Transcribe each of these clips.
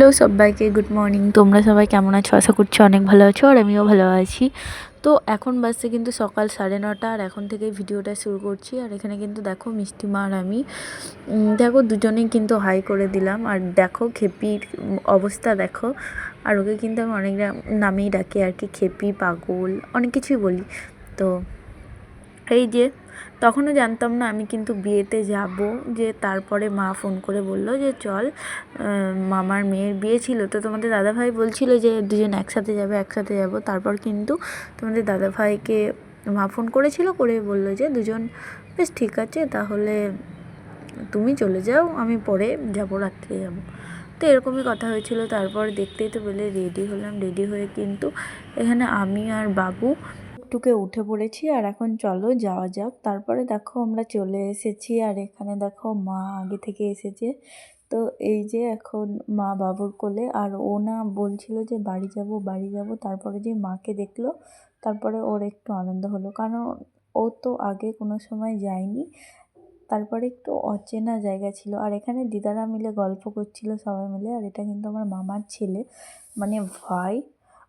Hello সবাইকে, good morning. তোমরা সবাই কেমন আছো? আশা করছি অনেক ভালো আছো আর আমিও ভালো আছি। তো এখন বাজছে কিন্তু সকাল সাড়ে নটা আর এখন থেকে ভিডিওটা শুরু করছি। আর এখানে কিন্তু দেখো মিষ্টিমা আর আমি। দেখো দুজনেই কিন্তু হাই করে দিলাম। আর দেখো খেপির অবস্থা দেখো। আর ওকে কিন্তু আমি অনেক নামেই ডাকি আর কি, খেপি, পাগল, অনেক কিছুই বলি। তো এই যে তখনও জানতাম না আমি কিন্তু বিয়েতে যাব। যে তারপরে মা ফোন করে বলল যে, চল মামার মেয়ের বিয়ে ছিল। তো তোমাদের দাদাভাই বলছিল যে, দুজন একসাথে যাবে, একসাথে যাব। তারপর কিন্তু তোমাদের দাদাভাইকে মা ফোন করেছিল, করে বলল যে, দুজন, বেশ ঠিক আছে, তাহলে তুমি চলে যাও, আমি পরে যাব, রাত্রে যাব। তো এরকমই কথা হয়েছিল। তারপর দেখতেই তো বলে রেডি হলাম। রেডি হয়ে কিন্তু এখানে আমি আর বাবু টুকে উঠে পড়েছি আর এখন চলো যাওয়া যাক। তারপরে দেখো আমরা চলে এসেছি আর এখানে দেখো মা আগে থেকে এসেছে। তো এই যে এখন মা বাবুর কোলে আর ও না বলছিল যে বাড়ি যাব বাড়ি যাব। তারপরে যে মাকে দেখল, তারপরে ওর একটু আনন্দ হলো। কারণ ও তো আগে কোনো সময় যায়নি। তারপরে একটু অচেনা জায়গা ছিল। আর এখানে দিদারা মিলে গল্প করছিল সবাই মিলে। আর এটা কিন্তু আমার মামার ছেলে। মানে ভাই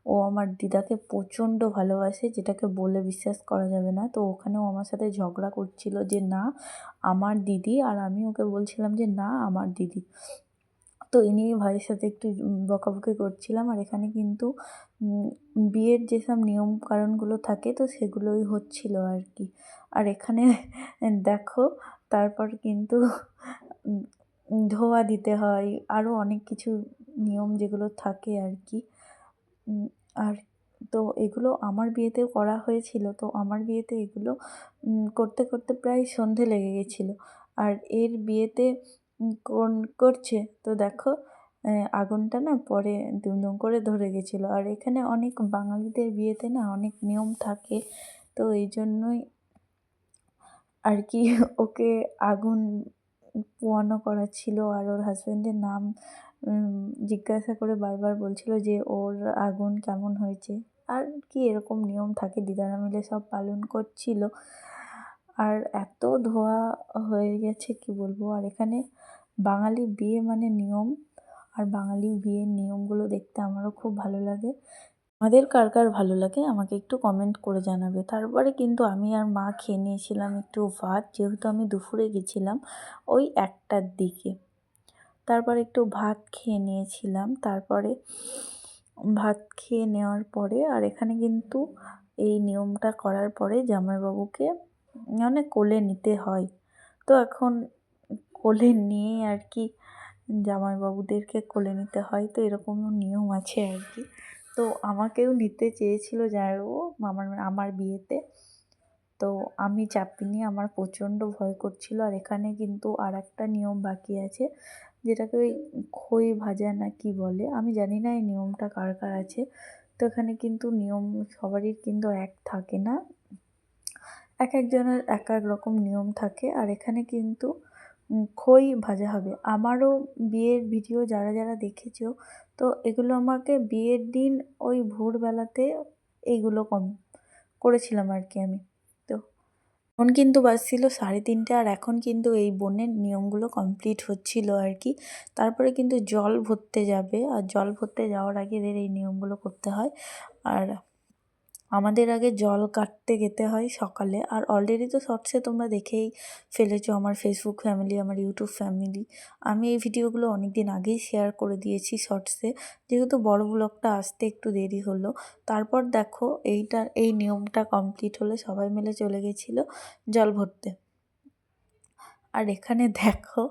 ও আমার দিদাকে প্রচণ্ড ভালোবাসে, যেটাকে বলে বিশ্বাস করা যাবে না। তো ওখানেও আমার সাথে ঝগড়া করছিল যে, না, আমার দিদি। আর আমি ওকে বলছিলাম যে, না, আমার দিদি। তো এই নিয়ে ভাইয়ের সাথে একটু বকাবকি করছিলাম। আর এখানে কিন্তু বিয়ের যেসব নিয়ম কারণগুলো থাকে, তো সেগুলোই হচ্ছিল আর কি। আর এখানে দেখো, তারপর কিন্তু ধোয়া দিতে হয় আরও অনেক কিছু নিয়ম যেগুলো থাকে আর কি। আর তো এগুলো আমার বিয়েতেও করা হয়েছিল। তো আমার বিয়েতে এগুলো করতে করতে প্রায় সন্ধে লেগে গেছিল। আর এর বিয়েতে কোন করছে? তো দেখো আগুনটা না পরে দুম দুম করে ধরে গেছিল। আর এখানে অনেক বাঙালিদের বিয়েতে না অনেক নিয়ম থাকে। তো এই জন্যই আর কি ওকে আগুন পোয়ানো করা ছিল। আর ওর হাজব্যান্ডের নাম জিজ্ঞাসা করে বারবার বলছিল যে ওর আগুন কেমন হয়েছে। আর কি এরকম নিয়ম থাকে, দিদারা মিলে সব পালন করছিল। আর এত ধোয়া হয়ে গেছে, কি বলব? আর এখানে বাঙালি বিয়ে মানে নিয়ম। আর বাঙালি বিয়ের নিয়মগুলো দেখতে আমারও খুব ভালো লাগে। আমাদের কার কার ভালো লাগে, আমাকে একটু কমেন্ট করে জানাবে। তারপরে কিন্তু আমি আর মা খেয়ে নিয়েছিলাম একটু ভাত, যেহেতু আমি দুপুরে গেছিলাম ওই একটার দিকে। তারপর একটু ভাত খেয়ে নিয়েছিলাম। তারপরে ভাত খেয়ে নেওয়ার পরে আর এখানে কিন্তু এই নিয়মটা করার পরে জামাইবাবুকে মানে কোলে নিতে হয়। তো এখন কোলে নিয়ে আর কি জামাইবাবুদেরকে কোলে নিতে হয়। তো এরকমও নিয়ম আছে আর কি। তো আমাকেও নিতে চেয়েছিল জামাইবাবু আমার আমার বিয়েতে। তো আমি চাপিনি, আমার প্রচণ্ড ভয় করছিল। আর এখানে কিন্তু আর একটা নিয়ম বাকি আছে। যেটাকে ওই খই ভাজা না কি বলে, আমি জানি না এই নিয়মটা কার কার আছে। তো এখানে কিন্তু নিয়ম সবারই কিন্তু এক থাকে না। এক একজনের এক এক রকম নিয়ম থাকে। আর এখানে কিন্তু খই ভাজা হবে। আমারও বিয়ের ভিডিও যারা যারা দেখেছ, তো এগুলো আমাকে বিয়ের দিন ওই ভোরবেলাতে এইগুলো কম করেছিলাম আর কি আমি। তো এখন কিন্তু বাজছিল সাড়ে তিনটে আর এখন কিন্তু এই বনের নিয়মগুলো কমপ্লিট হচ্ছিল আর কি। তারপরে কিন্তু জল ভরতে যাবে আর জল ভরতে যাওয়ার আগে এদের এই নিয়মগুলো করতে হয়। আর আমাদের আগে জল কাটতে যেতে হয় সকালে। আর অলরেডি তো শর্টসে তোমরা দেখেই ফেলেছো আমার ফেসবুক ফ্যামিলি আমার ইউটিউব ফ্যামিলি আমি এই ভিডিওগুলো অনেক দিন আগেই শেয়ার করে দিয়েছি শর্টসে। যেহেতু বড় ব্লগটা আসতে একটু দেরি হলো। তারপর দেখো এইটা, এই নিয়মটা কমপ্লিট হলে, সবাই মিলে চলে গেছিল জল ভরতে। আর এখানে দেখো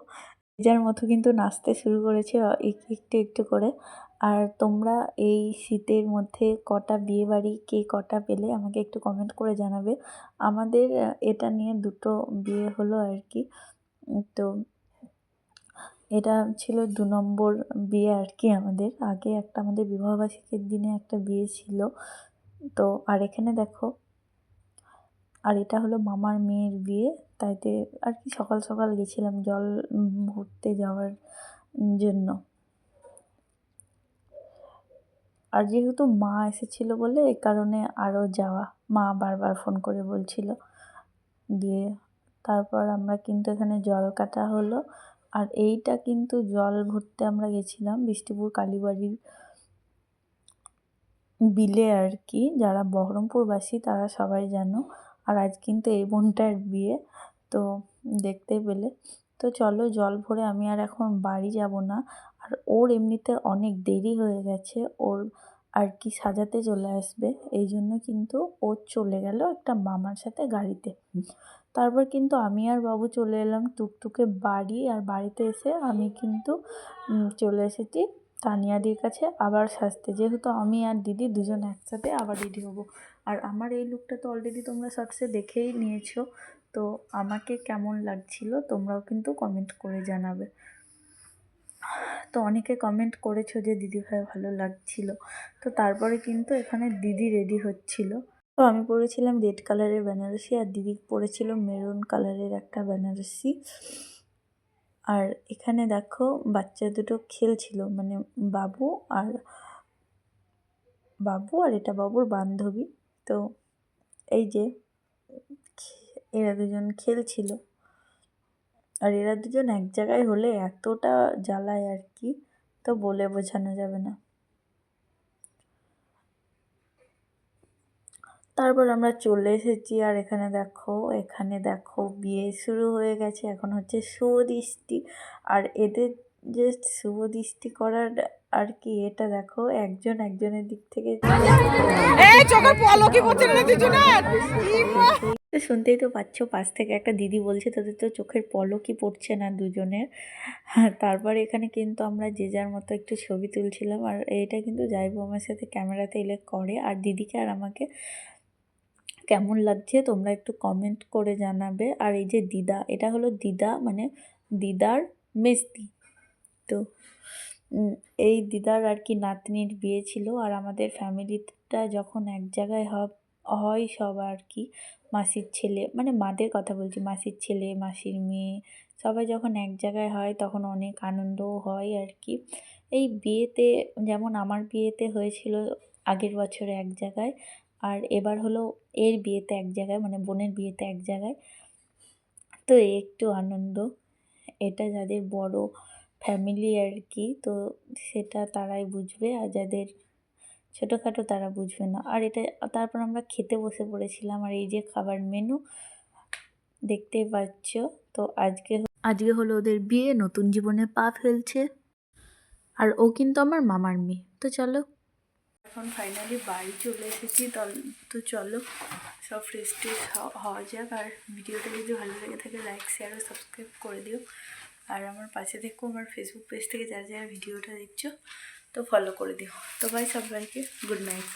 যার মতো কিন্তু নাচতে শুরু করেছে অ- এক- একটু একটু করে। আর তোমরা এই শীতের মধ্যে কটা বিয়ে বাড়ি কে কটা পেলে আমাকে একটু কমেন্ট করে জানাবে। আমাদের এটা নিয়ে দুটো বিয়ে হলো আর কি। তো এটা ছিল দু নম্বর বিয়ে আর কি আমাদের। আগে একটা আমাদের বিবাহবার্ষিকীর দিনে একটা বিয়ে ছিল। তো আর এখানে দেখো, আর এটা হলো মামার মেয়ের বিয়ে। তাইতে আর কি সকাল সকাল গেছিলাম জল ভরতে যাওয়ার জন্য। আর যেহেতু মা এসেছিল বলে এই কারণে আরও যাওয়া। মা বারবার ফোন করে বলছিল। দিয়ে তারপর আমরা কিন্তু এখানে জল কাটা হলো। আর এইটা কিন্তু জল ভরতে আমরা গেছিলাম বৃষ্টিপুর কালীবাড়ির বিলে আর কি। যারা বহরমপুরবাসী তারা সবাই জানো। আর আজ কিন্তু এই বোনটার বিয়ে, তো দেখতে পেলে। তো চলো জল ভরে আমি আর এখন বাড়ি যাব না। আর ওর এমনিতে অনেক দেরি হয়ে গেছে। ওর আর কি সাজাতে চলে আসবে। এই জন্য কিন্তু ও চলে গেল একটা মামার সাথে গাড়িতে। তারপর কিন্তু আমি আর বাবু চলে এলাম টুকটুকে বাড়ি আর বাড়িতে এসে আমি কিন্তু চলে এসেছি তানিয়াদির কাছে আবার সাজতে। যেহেতু আমি আর দিদি দুজন একসাথে আবার রেডি হব। আর আমার এই লুকটা তো অলরেডি তোমরা শর্টসে দেখেই নিয়েছো। তো আমাকে কেমন লাগছিল তোমরাও কিন্তু কমেন্ট করে জানাবে। তো অনেকে কমেন্ট করেছ যে, দিদিভাই ভালো লাগছিল। তো তারপরে কিন্তু এখানে দিদি রেডি হচ্ছিল। তো আমি পরেছিলাম রেড কালারের বেনারসি আর দিদি পরেছিল মেরুন কালারের একটা বেনারসি। আর এখানে দেখো, বাচ্চা দুটো খেলছিল মানে বাবু আর বাবু আর এটা বাবুর বান্ধবী। তো এই যে, এরা দুজন খেলছিল। আর এরা দুজন এক জায়গায় হলে এতটা জ্বালায় আর কি, তো বলে বোঝানো যাবে না। তারপর আমরা চলে এসেছি আর এখানে দেখো এখানে দেখো বিয়ে শুরু হয়ে গেছে, এখন হচ্ছে শুভদৃষ্টি। আর এদের যে শুভদৃষ্টি করার আর কি, এটা দেখো একজন একজনের দিক থেকে তো শুনতেই তো পাচ্ছ, পাশ থেকে একটা দিদি বলছে, তাদের তো চোখের পলকই পড়ছে না দুজনের। হ্যাঁ তারপর এখানে কিন্তু আমরা যে যার মতো একটু ছবি তুলছিলাম, আর এইটা কিন্তু যাইবো আমার সাথে ক্যামেরাতে এলে করে। আর দিদিকে আর আমাকে কেমন লাগছে, তোমরা একটু কমেন্ট করে জানাবে। আর এই যে দিদা, এটা হলো দিদা মানে দিদার মেস্তি তো এই দিদার আর কি নাতনির বিয়ে ছিল। আর আমাদের ফ্যামিলিটা যখন এক জায়গায় হব- হয় সব আর কি? মাসির ছেলে মানে মাদের কথা বলছি, মাসির ছেলে, মাসির মেয়ে, সবাই যখন এক জায়গায় হয় তখন অনেক আনন্দও হয় আর কি। এই বিয়েতে, যেমন আমার বিয়েতে হয়েছিল আগের বছরে এক জায়গায়, আর এবার হলো এর বিয়েতে এক জায়গায় মানে বোনের বিয়েতে এক জায়গায়, তো একটু আনন্দ। এটা যাদের বড় ফ্যামিলি আর কি, তো সেটা তারাই বুঝবে, আর যাদের ছোটোখাটো তারা বুঝবে না। আর এটা, তারপর আমরা খেতে বসে পড়েছিলাম। আর এই যে খাবার মেনু দেখতেই পাচ্ছ। তো আজকে আজকে হলো ওদের বিয়ে, নতুন জীবনে পা ফেলছে। আর ও কিন্তু আমার মামার মেয়ে। তো চলো। এখন ফাইনালি বাড়ি চলে এসেছি। তো চলো, সব ফ্রেশ ট্রেশ হওয়া যাক। আর ভিডিওটা যদি ভালো লেগে থাকে লাইক শেয়ার ও সাবস্ক্রাইব করে দিও। আর আমার পাশে থেকেও আমার ফেসবুক পেজ থেকে যারা যারা ভিডিওটা দেখছ তো ফলো করে দিও। তো বাই সবাইকে গুড নাইট